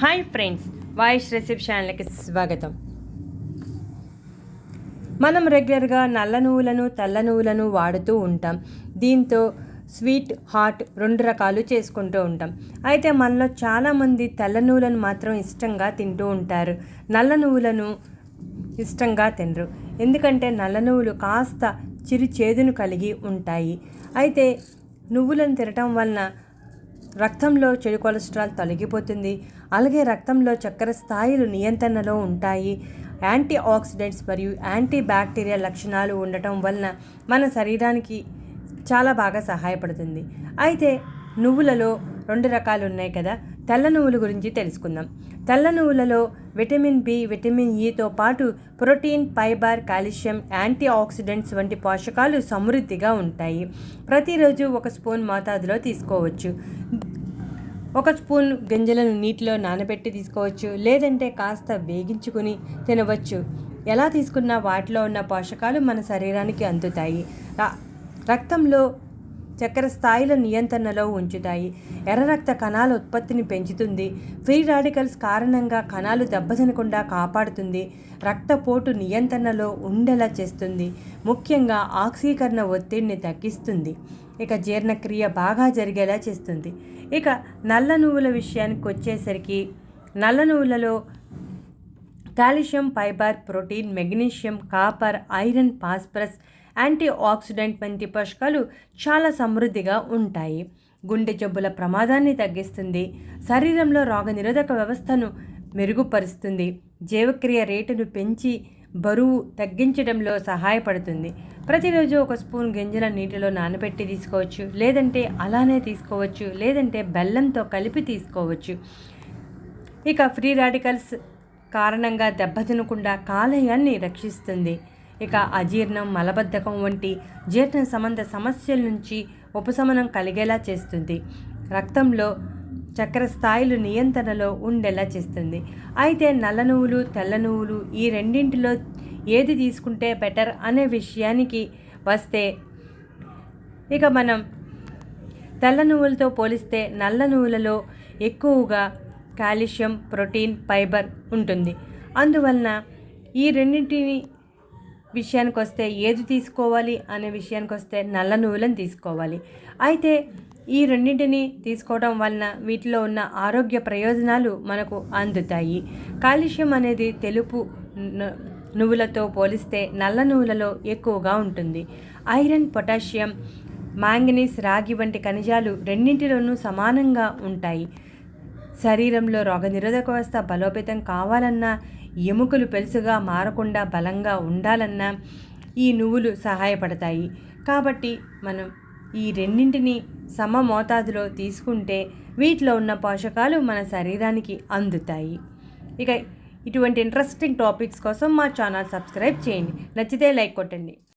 Hi friends voice recipe ఛానల్కి స్వాగతం. మనం రెగ్యులర్గా నల్ల నువ్వులను తెల్ల నువ్వులను వాడుతూ ఉంటాం. దీంతో స్వీట్ హాట్ రెండు రకాలు చేసుకుంటూ ఉంటాం. అయితే మనలో చాలామంది తెల్ల నువ్వులను మాత్రం ఇష్టంగా తింటూ ఉంటారు. నల్ల నువ్వులను ఇష్టంగా తినరు. ఎందుకంటే నల్ల నువ్వులు కాస్త చిరు చేదును కలిగి ఉంటాయి. అయితే నువ్వులను తినటం వలన రక్తంలో చెడు కొలెస్ట్రాల్ తొలగిపోతుంది. అలాగే రక్తంలో చక్కెర స్థాయిలు నియంత్రణలో ఉంటాయి. యాంటీ ఆక్సిడెంట్స్ మరియు యాంటీ బ్యాక్టీరియల్ లక్షణాలు ఉండటం వలన మన శరీరానికి చాలా బాగా సహాయపడుతుంది. అయితే నువ్వులలో రెండు రకాలు ఉన్నాయి కదా? తెల్ల నువ్వుల గురించి తెలుసుకుందాం. తెల్ల నువ్వులలో విటమిన్ బి విటమిన్ ఈతో పాటు protein fibre calcium antioxidants వంటి పోషకాలు సమృద్ధిగా ఉంటాయి. ప్రతిరోజు ఒక స్పూన్ మోతాదులో తీసుకోవచ్చు. ఒక స్పూన్ గింజలను నీటిలో నానబెట్టి తీసుకోవచ్చు లేదంటే కాస్త వేగించుకుని తినవచ్చు. ఎలా తీసుకున్నా వాటిలో ఉన్న పోషకాలు మన శరీరానికి అందుతాయి. రక్తంలో చక్కెర స్థాయిల నియంత్రణలో ఉంచుతాయి. ఎర్ర రక్త కణాల ఉత్పత్తిని పెంచుతుంది. ఫ్రీ రాడికల్స్ కారణంగా కణాలు దెబ్బతినకుండా కాపాడుతుంది. రక్తపోటు నియంత్రణలో ఉండేలా చేస్తుంది. ముఖ్యంగా ఆక్సీకరణ ఒత్తిడిని తగ్గిస్తుంది. ఇక జీర్ణక్రియ బాగా జరిగేలా చేస్తుంది. ఇక నల్ల నువ్వుల విషయానికి వచ్చేసరికి నల్ల నువ్వులలో calcium fibre protein magnesium copper iron phosphorus antioxidant వంటి పోషకాలు చాలా సమృద్ధిగా ఉంటాయి. గుండె జబ్బుల ప్రమాదాన్ని తగ్గిస్తుంది. శరీరంలో రోగనిరోధక వ్యవస్థను మెరుగుపరుస్తుంది. జీవక్రియ రేటును పెంచి బరువు తగ్గించడంలో సహాయపడుతుంది. ప్రతిరోజు ఒక స్పూన్ గింజల నీటిలో నానబెట్టి తీసుకోవచ్చు. లేదంటే అలానే తీసుకోవచ్చు. లేదంటే బెల్లంతో కలిపి తీసుకోవచ్చు. ఇక ఫ్రీ రాడికల్స్ కారణంగా దెబ్బతినకుండా కాలేయాన్ని రక్షిస్తుంది. ఇక అజీర్ణం మలబద్ధకం వంటి జీర్ణ సంబంధ సమస్యల నుంచి ఉపశమనం కలిగేలా చేస్తుంది. రక్తంలో చక్కెర స్థాయిలు నియంత్రణలో ఉండేలా చేస్తుంది. అయితే నల్ల నువ్వులు తెల్ల నువ్వులు ఈ రెండింటిలో ఏది తీసుకుంటే బెటర్ అనే విషయానికి వస్తే ఇక మనం తెల్ల నువ్వులతో పోలిస్తే నల్ల నువ్వులలో ఎక్కువగా కాల్షియం ప్రోటీన్ ఫైబర్ ఉంటుంది. అందువలన ఈ రెండింటిని విషయానికి వస్తే ఏది తీసుకోవాలి అనే విషయానికి వస్తే నల్ల నువ్వులను తీసుకోవాలి. అయితే ఈ రెండింటిని తీసుకోవడం వలన వీటిలో ఉన్న ఆరోగ్య ప్రయోజనాలు మనకు అందుతాయి. కాలుష్యం అనేది తెలుపు నువ్వులతో పోలిస్తే నల్ల నువ్వులలో ఎక్కువగా ఉంటుంది. ఐరన్ పొటాషియం మాంగనీస్ రాగి వంటి ఖనిజాలు రెండింటిలోనూ సమానంగా ఉంటాయి. శరీరంలో రోగనిరోధక వ్యవస్థ బలోపేతం కావాలన్నా ఎముకలు పెలుసుగా మారకుండా బలంగా ఉండాలన్నా ఈ నువ్వులు సహాయపడతాయి. కాబట్టి మనం ఈ రెండింటిని సమ మోతాదులో తీసుకుంటే వీటిలో ఉన్న పోషకాలు మన శరీరానికి అందుతాయి. ఇక ఇటువంటి ఇంట్రెస్టింగ్ టాపిక్స్ కోసం మా ఛానల్ సబ్స్క్రైబ్ చేయండి. నచ్చితే లైక్ కొట్టండి.